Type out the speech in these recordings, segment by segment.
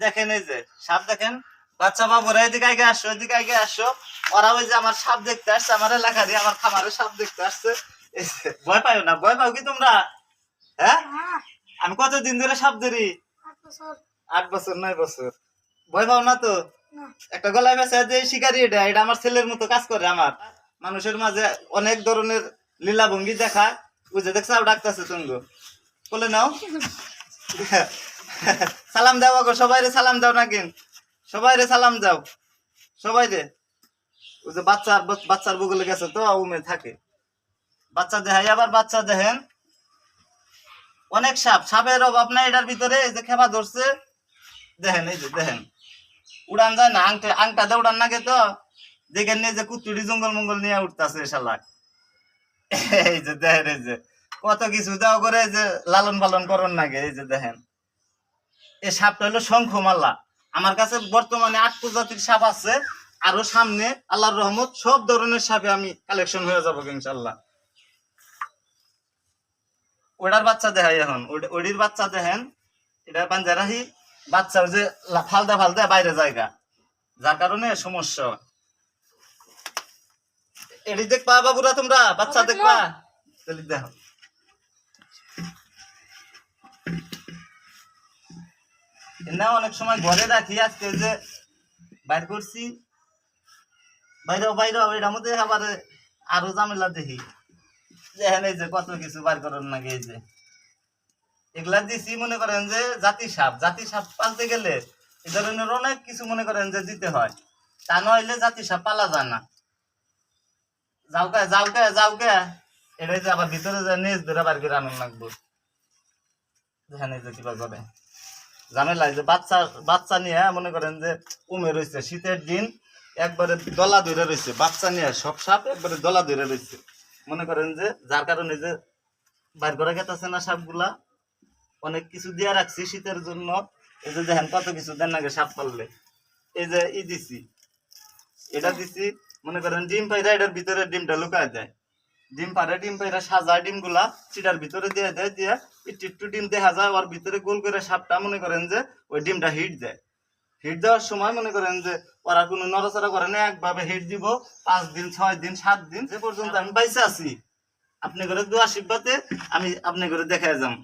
দেখেন এই যে সাপ দেখেন? বাচ্চা বাবুরা এদিকে আগে আসো এদিকে আগে আসো। ওরা ওই যে আমার সাপ দেখতে আসছে আমার এলাকা দিয়ে আমার খামারে সাপ দেখতে আসছে। ভয় পাও না ভয় পাও কি তোমরা? হ্যাঁ? আমি কতদিন ধরে সাপ ধরি? আট বছর নয় বছর। ভয় পাও না তো? একটা গলায় বেসা যে শিকারি এটা এটা আমার ছেলের মতো কাজ করে আমার। মানুষের মাঝে অনেক ধরনের লীলা ভঙ্গি দেখা বুঝে দেখছ ডাকতেছে তুমি বলে নাও। সালাম দাও আগো সবাই রে সালাম দাও নাকি সবাই রে সালাম দাও। সবাই রে ওই যে বাচ্চা বাচ্চার বগলে গেছে তো, উমে থাকে। বাচ্চা দেখাই, আবার বাচ্চা দেখেন। অনেক সাপ, সাপের অভাব নাই এটার ভিতরে, এই যে খেপা ধরছে। দেখেন, এই যে দেখেন। উড়ান যায় না, আংটা আংটা দিয়ে উড়ান নাগে তো। দেখেন নিয়ে যে কুতুরি জঙ্গল মঙ্গল নিয়ে উঠতেছে শালা এই যে দেখেন, এই যে। কত কিছু দাও করে যে লালন পালন করন নাগে, এই যে দেখেন। এই সাপটা হলো শঙ্খমালা। আমার কাছে বর্তমানে আট প্রজাতির সাপ আছে আরও সামনে আল্লাহর রহমত সব ধরনের সাপে আমি কালেকশন হয়ে যাব ইনশাল্লাহ ওটার বাচ্চা দেখাই এখন। ওটির বাচ্চা দেখেন এটা পাঞ্জারাহি বাচ্চা যে ফালদা ফালদা বাইরে জায়গা। যার কারণে সমস্যা। এটি দেখবা বাবুরা তোমরা বাচ্চা দেখবা। দেখো। না অনেক সময় ঘরে রাখি, আজকে যে বাইর করছি। বাইরেও বাইরেও এটার মধ্যে আবার আরও ঝামেলা দেখি। দেখেন এই যে কত কিছু বার করার নাকি এই যে। এগুলা দিছি, মনে করেন যে জাতি সাপ জাতি সাপ পালতে গেলে এই ধরনের অনেক কিছু মনে করেন যে দিতে হয়। তা নইলে জাতি সাপ পালা যায় না। যাওকে যাওকে যাওকে এটাই যে আবার ভিতরে যে নিজ ধরে বার করে আনন্দ লাগবো। দেখেন এই যে কিবা করে। ঝামেলা যে বাচ্চা বাচ্চা নিয়ে মনে করেন যে উমে রয়েছে শীতের দিন একবারে দলা ধরে রয়েছে বাচ্চা নিয়ে সব সাপ একবারে দলা ধরে রয়েছে মনে করেন যে যার কারণে যে বাইর করা গেতেছে না সাপগুলা, অনেক কিছু দিয়ে রাখছি শীতের জন্য। এই যে দেখেন, কত কিছু দেন নাকি সাপ পাললে। এই যে ই দিছি, এটা দিছি, মনে করেন ডিম পাইরা এটার ভিতরে ডিমটা লুকায় দেয়। ডিম পারে ডিম পাইরা সাজায় ডিমগুলা চিটার ভিতরে দিয়ে দেয়, দিয়ে একটু ডিম দেখা যায়, ওর ভিতরে গোল করে সাপটা মনে করেন যে ওই ডিমটা হিট দেয়। হিট দেওয়ার সময় মনে করেন যে ওরা কোনো নড়াচড়া করে না, একভাবে হিট দিব, পাঁচ দিন, ছয় দিন, সাত দিন যে পর্যন্ত আমি বাইসে আছি। আপনি করে দু আশীর্বাদে আমি আপনি করে দেখায় যাম।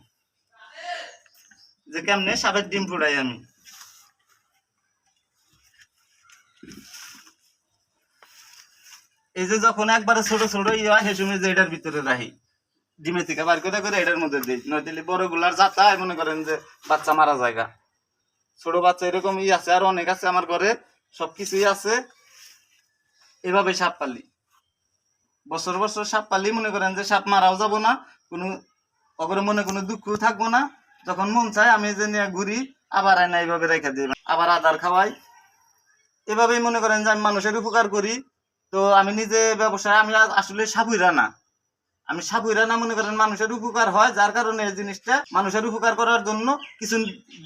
যে কেমনে সাপের ডিম ফুটাই আমি। এই যে যখন একবারে ছোট ছোট ইয়ে হয় সে যে এটার ভিতরে রাখি ডিমের থেকে বার করে করে এটার মধ্যে দিই। নইলে বড়গুলার যাতায় মনে করেন যে বাচ্চা মারা জায়গা ছোট বাচ্চা এরকম ই আছে, আর অনেক আছে আমার ঘরে, সবকিছুই আছে। এভাবে সাপ পালি। বছর বছর সাপ পালি, মনে করেন যে সাপ মারাও যাব না, কোনো অগরে মনে কোনো দুঃখ থাকব না। যখন মন চায়, আমি যে নিয়ে ঘুরি, আবার আয়না এইভাবে রেখে দিই। আবার আদার খাওয়াই। এভাবেই মনে করেন যে আমি মানুষের উপকার করি। তো আমি নিজে ব্যবসায়, আমি আসলে সাবুইরা না আমি সাবুইরা না মনে করেন মানুষের উপকার হয়, যার কারণে এই জিনিসটা মানুষের উপকার করার জন্য কিছু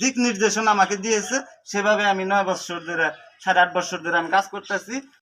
দিক নির্দেশনা আমাকে দিয়েছে। সেভাবে আমি নয় বছর ধরে, সাড়ে আট বছর ধরে আমি কাজ করতেছি।